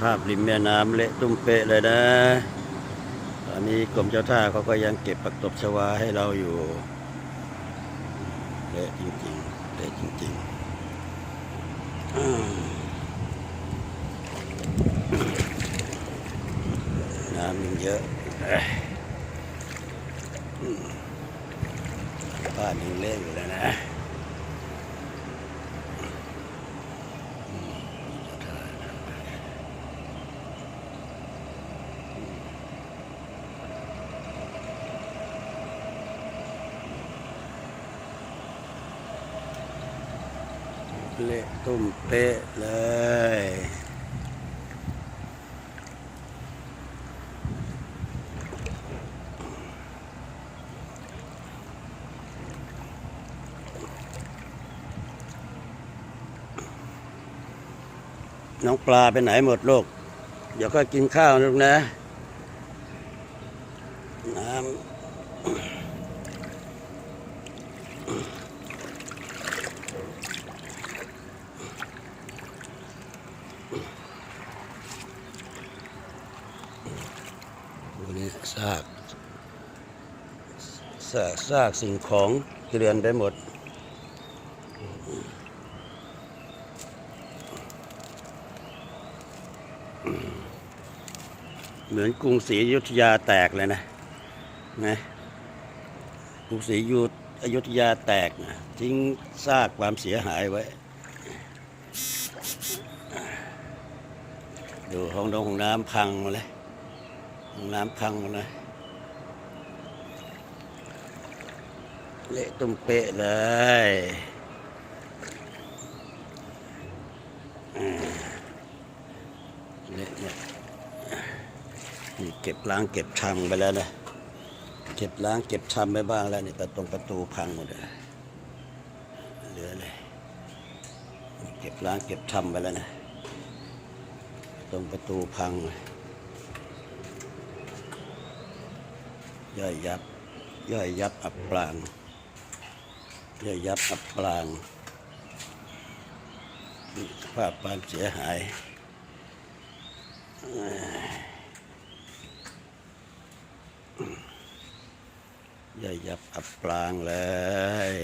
ภาพริมแม่น้ำเละตุ้มเปะเลยนะ ตอนนี้กรมเจ้าท่าเขาก็ยังเก็บปักตบชวาให้เราอยู่เละจริงๆเละจริงๆ น้ำมันเยอะบ้านยังเละอยู่เลยนะอืมเจ้าท่า เละตุ้มเป๊ะเลย น้องปลาไปไหนหมดลูก เดี๋ยวก็กินข้าวลูกนะ น้ำ วันนี้ ซากซากซากสิ่งของเกลื่อนไปหมด เหมือนกรุงศรีอยุธยาแตกเลยนะนะกรุงศรีอยุธอยุธยาแตกนะทิ้งซากความเสียหายไว้ ดูห้องนงห้องน้ำพังมาเลย น้ำพังหมดเลยเละตุ้มเป๊ะเลยเละเนี่ยนี่เก็บล้างเก็บชำไปแล้วนะเก็บล้างเก็บชำไปบ้างแล้วนี่ประตรงประตูพังหมดเลยเหลือเลยเก็บล้างเก็บชำไปแล้วนะตรงประตูพังย่ ย่อยยับ ย่อยยับอับปราง ย่อยยับอับปรางสภาพความเสียหายย่อยยับอับปรางเลย